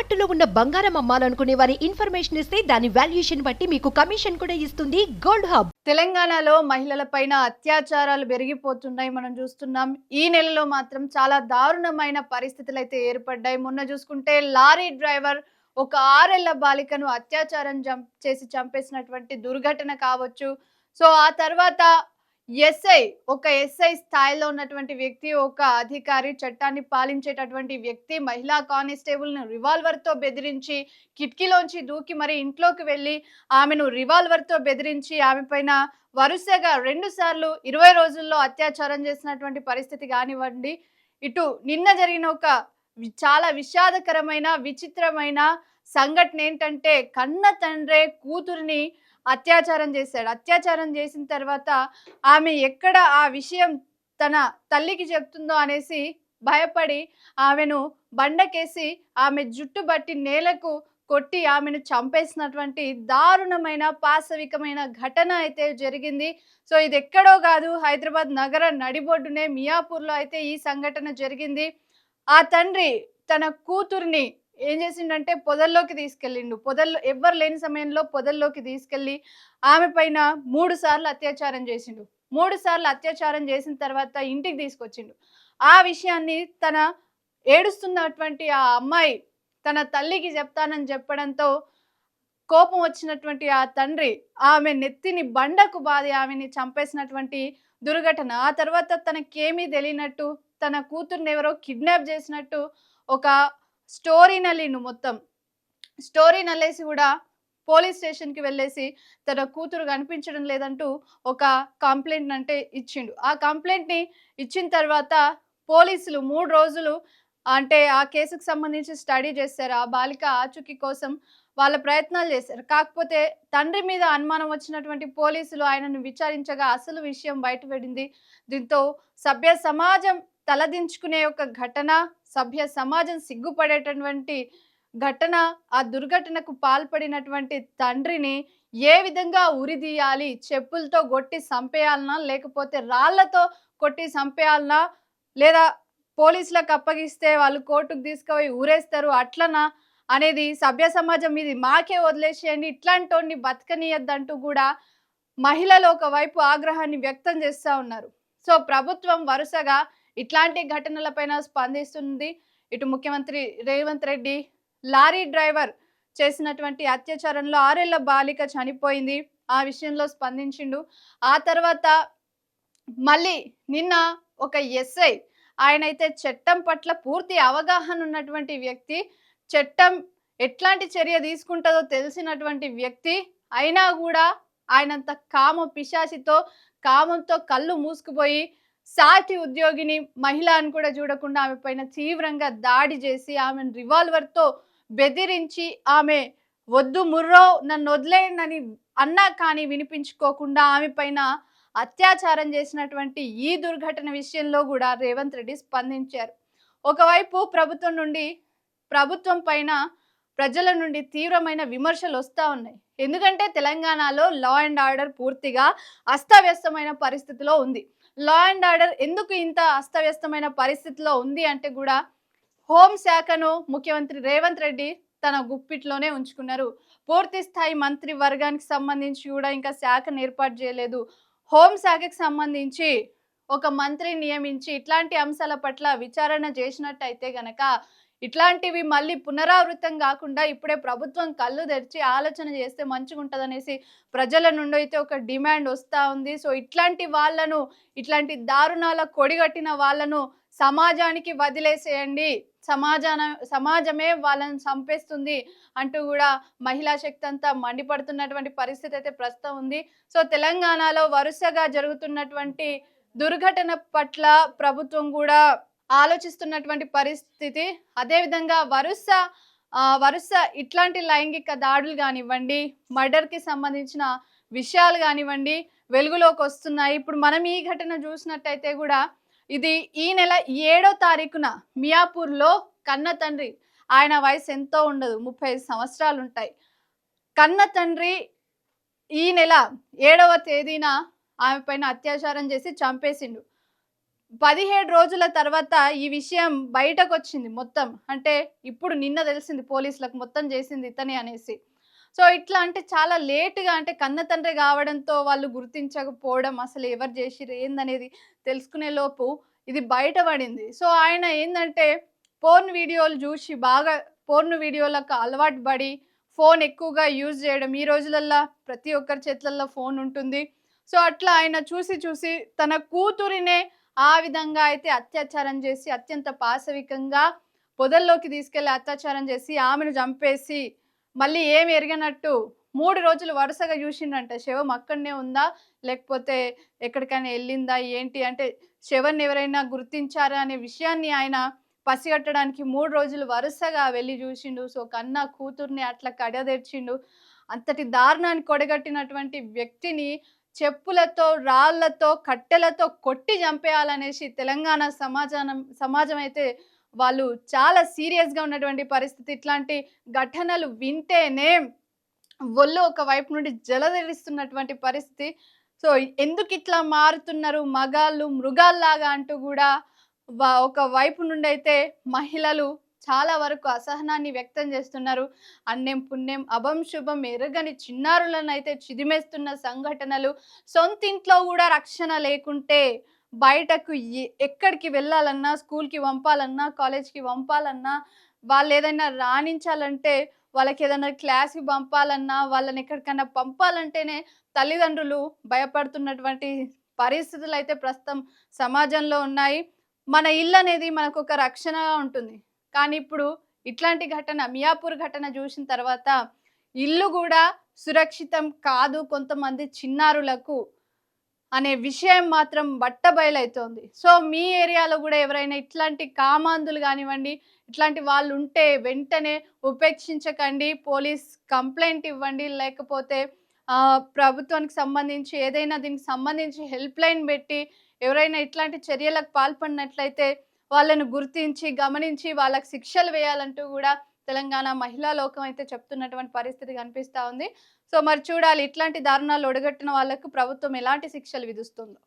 తాకట్టులో ఉన్న బంగారం అమ్మాలనుకునే వారి ఇన్ఫర్మేషన్ ఇస్తే దాని వాల్యుయేషన్ బట్టి మీకు కమిషన్ కూడా ఇస్తుంది గోల్డ్ హబ్. తెలంగాణలో మహిళలపైన అత్యాచారాలు పెరిగిపోతున్నాయి మనం చూస్తున్నాం. ఈ నెలలో మాత్రం చాలా దారుణమైన పరిస్థితులు అయితే ఏర్పడ్డాయి. మొన్న చూసుకుంటే లారీ డ్రైవర్ ఒక ఆరేళ్ళ బాలికను అత్యాచారం చేసి చంపేసినటువంటి దుర్ఘటన కావచ్చు. సో ఆ తర్వాత ఎస్ఐ ఒక ఎస్ఐ స్థాయిలో ఉన్నటువంటి వ్యక్తి ఒక అధికారి చట్టాన్ని పాలించేటటువంటి వ్యక్తి మహిళా కానిస్టేబుల్ను రివాల్వర్తో బెదిరించి కిటికీలోంచి దూకి మరి ఇంట్లోకి వెళ్ళి ఆమెను రివాల్వర్తో బెదిరించి ఆమె పైన వరుసగా రెండు సార్లు ఇరవై రోజుల్లో అత్యాచారం చేసినటువంటి పరిస్థితి కానివ్వండి. ఇటు నిన్న జరిగిన ఒక వి- చాలా విషాదకరమైన విచిత్రమైన సంఘటన ఏంటంటే కన్న తండ్రే కూతురిని అత్యాచారం చేశాడు. అత్యాచారం చేసిన తర్వాత ఆమె ఎక్కడ ఆ విషయం తన తల్లికి చెప్తుందో అనేసి భయపడి ఆమెను బండకేసి ఆమె జుట్టు బట్టి నేలకు కొట్టి ఆమెను చంపేసినటువంటి దారుణమైన పాశవికమైన ఘటన అయితే జరిగింది. సో ఇది ఎక్కడో కాదు హైదరాబాద్ నగర నడిబొడ్డునే మియాపూర్లో అయితే ఈ సంఘటన జరిగింది. ఆ తండ్రి తన కూతుర్ని ఏం చేసిండంటే పొదల్లోకి తీసుకెళ్ళిండు. పొదల్లో ఎవ్వరు లేని సమయంలో పొదల్లోకి తీసుకెళ్ళి ఆమె పైన మూడు సార్లు అత్యాచారం చేసిండు. మూడు సార్లు అత్యాచారం చేసిన తర్వాత ఇంటికి తీసుకొచ్చిండు. ఆ విషయాన్ని తన ఏడుస్తున్నటువంటి ఆ అమ్మాయి తన తల్లికి చెప్తానని చెప్పడంతో కోపం వచ్చినటువంటి ఆ తండ్రి ఆమె నెత్తిని బండకు బాది ఆమెని చంపేసినటువంటి దుర్ఘటన. ఆ తర్వాత తనకేమీ తెలియనట్టు తన కూతుర్ని ఎవరో కిడ్నాప్ చేసినట్టు ఒక స్టోరీ మొత్తం. స్టోరీ నల్లేసి కూడా పోలీస్ స్టేషన్కి వెళ్ళేసి తన కూతురు కనిపించడం లేదంటూ ఒక కంప్లైంట్ అంటే ఇచ్చిండు. ఆ కంప్లైంట్ని ఇచ్చిన తర్వాత పోలీసులు మూడు రోజులు అంటే ఆ కేసుకు సంబంధించి స్టడీ చేశారు ఆ బాలిక ఆచూకీ కోసం వాళ్ళ ప్రయత్నాలు చేశారు కాకపోతే తండ్రి మీద అనుమానం వచ్చినటువంటి పోలీసులు ఆయనను విచారించగా అసలు విషయం బయటపడింది. దీంతో సభ్య సమాజం తలదించుకునే ఒక ఘటన సభ్య సమాజం సిగ్గుపడేటటువంటి ఘటన ఆ దుర్ఘటనకు పాల్పడినటువంటి తండ్రిని ఏ విధంగా ఉరిదీయాలి చెప్పులతో కొట్టి చంపేయాలనా లేకపోతే రాళ్ళతో కొట్టి చంపేయాలనా లేదా పోలీసులకు అప్పగిస్తే వాళ్ళు కోర్టుకు తీసుకుపోయి ఊరేస్తారు అట్లనా అనేది సభ్య సమాజం ఇది మాకే వదిలేసేయండి. ఇట్లాంటి వాడిని బతకనీయద్దంటూ కూడా మహిళలు ఒకవైపు ఆగ్రహాన్ని వ్యక్తం చేస్తూ ఉన్నారు. సో ప్రభుత్వం వరుసగా ఇట్లాంటి ఘటనలపైన స్పందిస్తుంది. ఇటు ముఖ్యమంత్రి రేవంత్ రెడ్డి లారీ డ్రైవర్ చేసినటువంటి అత్యాచారంలో ఆరేళ్ళ బాలిక చనిపోయింది. ఆ విషయంలో స్పందించిండు. ఆ తర్వాత మళ్ళీ నిన్న ఒక ఎస్ఐ ఆయన అయితే చట్టం పట్ల పూర్తి అవగాహన ఉన్నటువంటి వ్యక్తి చట్టం ఎట్లాంటి చర్య తీసుకుంటుందో తెలిసినటువంటి వ్యక్తి అయినా కూడా ఆయనంత కామ పిశాసితో కామంతో కళ్ళు మూసుకుపోయి సాటి ఉద్యోగిని మహిళ అని కూడా చూడకుండా ఆమె పైన తీవ్రంగా దాడి చేసి ఆమెను రివాల్వర్తో బెదిరించి ఆమె వద్దు ముర్రో నన్ను వదిలేయండి అన్నా కానీ వినిపించుకోకుండా ఆమె పైన అత్యాచారం చేసినటువంటి ఈ దుర్ఘటన విషయంలో కూడా రేవంత్ రెడ్డి స్పందించారు. ఒకవైపు ప్రభుత్వం నుండి ప్రభుత్వం పైన ప్రజల నుండి తీవ్రమైన విమర్శలు వస్తూ ఉన్నాయి. ఎందుకంటే తెలంగాణలో లా అండ్ ఆర్డర్ పూర్తిగా అస్తవ్యస్తమైన పరిస్థితిలో ఉంది. లా అండ్ ఆర్డర్ ఎందుకు ఇంత అస్తవ్యస్తమైన పరిస్థితిలో ఉంది అంటే కూడా హోంశాఖను ముఖ్యమంత్రి రేవంత్ రెడ్డి తన గుప్పిట్లోనే ఉంచుకున్నారు. పూర్తి స్థాయి మంత్రి వర్గానికి సంబంధించి కూడా ఇంకా శాఖను ఏర్పాటు చేయలేదు. హోంశాఖకి సంబంధించి ఒక మంత్రి నియమించి ఇట్లాంటి అంశాల పట్ల విచారణ చేసినట్టయితే గనక ఇట్లాంటివి మళ్ళీ పునరావృతం కాకుండా ఇప్పుడే ప్రభుత్వం కళ్ళు తెరిచి ఆలోచన చేస్తే మంచిగా ఉంటుందనేసి ప్రజల నుండి అయితే ఒక డిమాండ్ వస్తూ ఉంది. సో ఇట్లాంటి వాళ్ళను ఇట్లాంటి దారుణాల కొడిగట్టిన వాళ్ళను సమాజానికి వదిలేసేయండి. సమాజాన సమాజమే వాళ్ళని చంపేస్తుంది అంటూ కూడా మహిళా శక్తి అంతా మండిపడుతున్నటువంటి పరిస్థితి అయితే ప్రస్తుతం ఉంది. సో తెలంగాణలో వరుసగా జరుగుతున్నటువంటి దుర్ఘటన పట్ల ప్రభుత్వం కూడా ఆలోచిస్తున్నటువంటి పరిస్థితి. అదేవిధంగా వరుస వరుస ఇట్లాంటి లైంగిక దాడులు కానివ్వండి మర్డర్కి సంబంధించిన విషయాలు కానివ్వండి వెలుగులోకి వస్తున్నాయి. ఇప్పుడు మనం ఈ ఘటన చూసినట్టయితే కూడా ఇది ఈ నెల ఏడో తారీఖున మియాపూర్లో కన్న తండ్రి ఆయన వయసు ఎంతో ఉండదు ముప్పై ఐదు సంవత్సరాలు ఉంటాయి. కన్న తండ్రి ఈ నెల ఏడవ తేదీన ఆమె పైన అత్యాచారం చేసి చంపేసిండు. పదిహేడు రోజుల తర్వాత ఈ విషయం బయటకు వచ్చింది మొత్తం. అంటే ఇప్పుడు నిన్న తెలిసింది పోలీసులకు మొత్తం చేసింది ఇతనే అనేసి. సో ఇట్లా అంటే చాలా లేటుగా అంటే కన్న తండ్రి కావడంతో వాళ్ళు గుర్తించకపోవడం అసలు ఎవరు చేసిరు ఏందనేది తెలుసుకునే లోపు ఇది బయటపడింది. సో ఆయన ఏంటంటే పోర్న్ వీడియోలు చూసి బాగా పోర్న్ వీడియోలకు అలవాటు పడి ఫోన్ ఎక్కువగా యూజ్ చేయడం. ఈ రోజులల్లో ప్రతి ఒక్కరి చేతులలో ఫోన్ ఉంటుంది. సో అట్లా ఆయన చూసి చూసి తన కూతురినే ఆ విధంగా అయితే అత్యాచారం చేసి అత్యంత పాశవికంగా పొదల్లోకి తీసుకెళ్ళి అత్యాచారం చేసి ఆమెను చంపేసి మళ్ళీ ఏమి ఎరగనట్టు మూడు రోజులు వరుసగా చూసిండంట శవం అక్కడనే ఉందా? లేకపోతే ఎక్కడికైనా వెళ్ళిందా? ఏంటి? అంటే శవన్ని ఎవరైనా గుర్తించారా అనే విషయాన్ని ఆయన పసిగట్టడానికి మూడు రోజులు వరుసగా వెళ్ళి చూసిండు. సో కన్న కూతుర్ని అట్లా కడదెర్చిండు. అంతటి దారుణాన్ని కొడగట్టినటువంటి వ్యక్తిని చెప్పులతో రాళ్ళతో కట్టెలతో కొట్టి చంపేయాలనేసి తెలంగాణ సమాజానం సమాజం అయితే వాళ్ళు చాలా సీరియస్గా ఉన్నటువంటి పరిస్థితి. ఇట్లాంటి ఘటనలు వింటేనే ఒళ్ళు ఒక వైపు నుండి జలధరిస్తున్నటువంటి పరిస్థితి. సో ఎందుకు ఇట్లా మారుతున్నారు? మగాళ్ళు మృగాల్లాగా అంటూ కూడా ఒక వైపు నుండి అయితే మహిళలు చాలా వరకు అసహనాన్ని వ్యక్తం చేస్తున్నారు. అన్నెం పుణ్యం అభం శుభం ఎరగని చిన్నారులను అయితే చిదిమేస్తున్న సంఘటనలు సొంతింట్లో కూడా రక్షణ లేకుంటే బయటకు ఎక్కడికి వెళ్ళాలన్నా స్కూల్కి పంపాలన్నా కాలేజ్కి పంపాలన్నా వాళ్ళు ఏదైనా రాణించాలంటే వాళ్ళకి ఏదైనా క్లాస్కి పంపాలన్నా వాళ్ళని ఎక్కడికైనా పంపాలంటేనే తల్లిదండ్రులు భయపడుతున్నటువంటి పరిస్థితులు అయితే ప్రస్తుతం సమాజంలో ఉన్నాయి. మన ఇల్లు అనేది మనకు ఒక రక్షణగా ఉంటుంది. కానీ ఇప్పుడు ఇట్లాంటి ఘటన మియాపూర్ ఘటన చూసిన తర్వాత ఇల్లు కూడా సురక్షితం కాదు కొంతమంది చిన్నారులకు అనే విషయం మాత్రం బట్టబయలవుతోంది సో మీ ఏరియాలో కూడా ఎవరైనా ఇట్లాంటి కామాందులు కానివ్వండి ఇట్లాంటి వాళ్ళు ఉంటే వెంటనే ఉపేక్షించకండి పోలీస్ కంప్లైంట్ ఇవ్వండి లేకపోతే ప్రభుత్వానికి సంబంధించి ఏదైనా దీనికి సంబంధించి హెల్ప్ లైన్ పెట్టి ఎవరైనా ఇట్లాంటి చర్యలకు పాల్పడినట్లయితే వాళ్ళను గుర్తించి గమనించి వాళ్ళకి శిక్షలు వేయాలంటూ కూడా తెలంగాణ మహిళా లోకం అయితే చెప్తున్నటువంటి పరిస్థితి కనిపిస్తూ ఉంది. సో మరి చూడాలి ఇట్లాంటి దారుణాలు ఒడగట్టిన వాళ్ళకు ప్రభుత్వం ఎలాంటి శిక్షలు విధిస్తుందో.